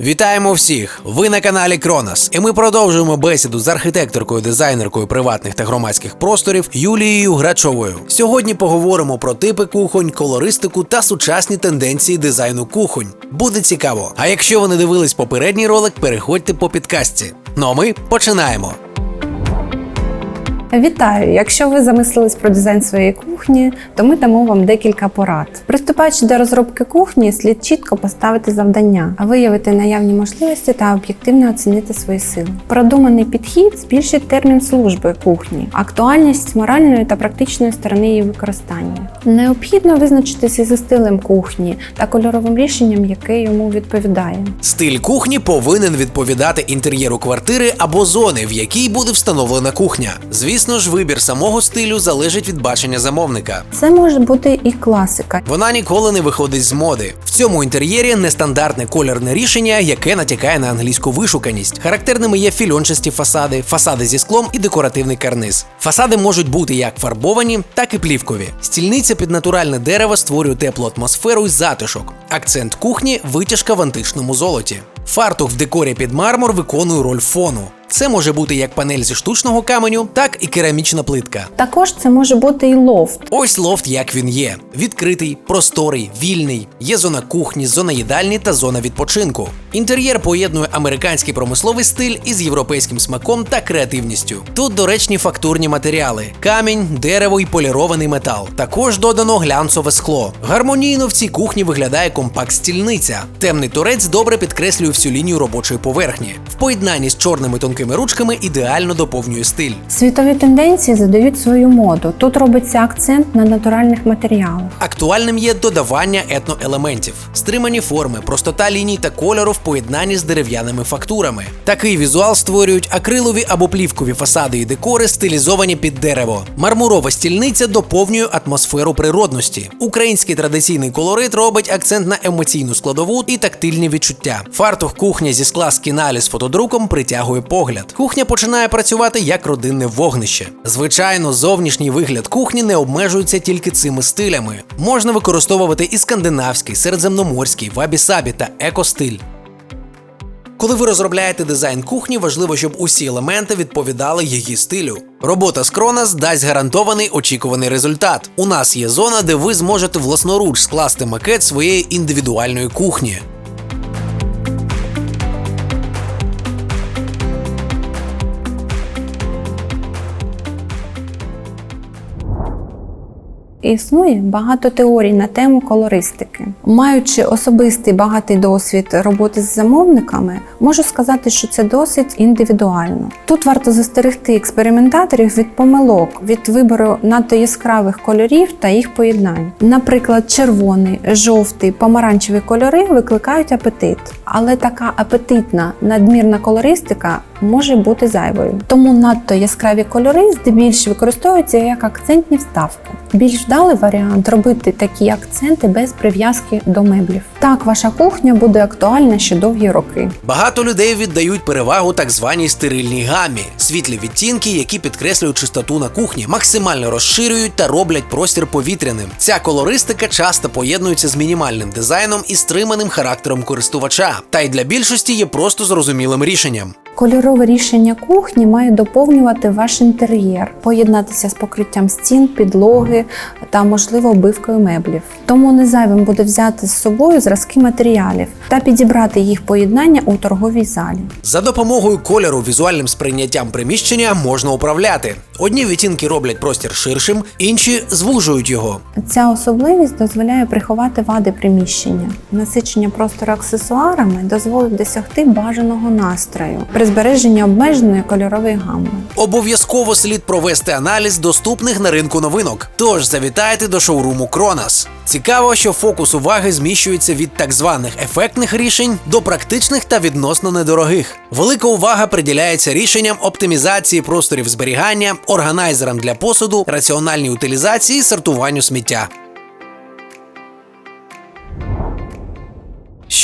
Вітаємо всіх! Ви на каналі Кронос, і ми продовжуємо бесіду з архітекторкою, дизайнеркою приватних та громадських просторів Юлією Грачовою. Сьогодні поговоримо про типи кухонь, колористику та сучасні тенденції дизайну кухонь. Буде цікаво. А якщо ви не дивились попередній ролик, переходьте по підкастці. Ну а ми починаємо. Вітаю! Якщо ви замислились про дизайн своєї кухні, то ми дамо вам декілька порад. Приступаючи до розробки кухні, слід чітко поставити завдання, виявити наявні можливості та об'єктивно оцінити свої сили. Продуманий підхід збільшить термін служби кухні, актуальність моральної та практичної сторони її використання. Необхідно визначитися зі стилем кухні та кольоровим рішенням, яке йому відповідає. Стиль кухні повинен відповідати інтер'єру квартири або зони, в якій буде встановлена кухня. Звісно ж, вибір самого стилю залежить від бачення замовника. Це може бути і класика, Вона ніколи не виходить з моди. В цьому інтер'єрі нестандартне кольорне рішення, яке натякає на англійську вишуканість. Характерними є фільончасті фасади, фасади зі склом і декоративний карниз. Фасади можуть бути як фарбовані, так і плівкові. Стільниця під натуральне дерево створює теплу атмосферу і затишок. Акцент кухні витяжка в античному золоті. Фартух в декорі під мармур виконує роль фону. Це може бути як панель зі штучного каменю, так і керамічна плитка. також це може бути і лофт. Ось лофт, як він є: відкритий, просторий, вільний. Є зона кухні, зона їдальні та зона відпочинку. Інтер'єр поєднує американський промисловий стиль із європейським смаком та креативністю. Тут доречні фактурні матеріали: камінь, дерево і полірований метал. Також додано глянцеве скло. Гармонійно в цій кухні виглядає компакт-стільниця. Темний торець добре підкреслює всю лінію робочої поверхні. В поєднанні з чорними тонкими ручками ідеально доповнює стиль. Світові тенденції задають свою моду. Тут робиться акцент на натуральних матеріалах. Актуальним є додавання етноелементів, стримані форми, простота ліній та кольору в поєднанні з дерев'яними фактурами. Такий візуал створюють акрилові або плівкові фасади і декори, стилізовані під дерево. Мармурова стільниця доповнює атмосферу природності. Український традиційний колорит робить акцент на емоційну складову і тактильні відчуття. Фартух кухня зі скла з кіналі з фотодруком притягує погляд. Кухня починає працювати як родинне вогнище. Звичайно, зовнішній вигляд кухні не обмежується тільки цими стилями. Можна використовувати і скандинавський, середземноморський, вабі-сабі та еко-стиль. Коли ви розробляєте дизайн кухні, важливо, щоб усі елементи відповідали її стилю. Робота з Кронос дасть гарантований очікуваний результат. У нас є зона, де ви зможете власноруч скласти макет своєї індивідуальної кухні. Існує багато теорій на тему колористики. Маючи особистий багатий досвід роботи з замовниками, можу сказати, що це досить індивідуально. Тут варто застерегти експериментаторів від помилок, від вибору надто яскравих кольорів та їх поєднань. Наприклад, червоний, жовтий, помаранчевий кольори викликають апетит, але така апетитна надмірна колористика може бути зайвою. Тому надто яскраві кольори здебільшого використовуються як акцентні вставки. Більш вдалий варіант робити такі акценти без прив'язки до меблів. Так ваша кухня буде актуальна ще довгі роки. Багато людей віддають перевагу так званій стерильній гамі, світлі відтінки, які підкреслюють чистоту на кухні, максимально розширюють та роблять простір повітряним. Ця колористика часто поєднується з мінімальним дизайном і стриманим характером користувача, та й для більшості є просто зрозумілим рішенням. Кольорове рішення кухні має доповнювати ваш інтер'єр, поєднатися з покриттям стін, підлоги та, можливо, обивкою меблів. Тому не зайвим буде взяти з собою зразки матеріалів та підібрати їх поєднання у торговій залі. За допомогою кольору візуальним сприйняттям приміщення можна управляти. Одні відтінки роблять простір ширшим, інші звужують його. Ця особливість дозволяє приховати вади приміщення. Насичення простору аксесуарами дозволить досягти бажаного настрою при збереженні обмеженої кольорової гамми. Обов'язково слід провести аналіз доступних на ринку новинок. Тож завітайте до шоуруму Кронос. Цікаво, що фокус уваги зміщується від так званих ефектних рішень до практичних та відносно недорогих. Велика увага приділяється рішенням оптимізації просторів зберігання, органайзерам для посуду, раціональній утилізації і сортуванню сміття.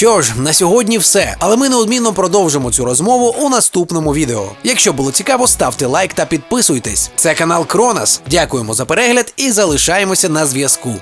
Що ж, на сьогодні все, але ми неодмінно продовжимо цю розмову у наступному відео. Якщо було цікаво, ставте лайк та підписуйтесь. Це канал Кронос. Дякуємо за перегляд і залишаємося на зв'язку.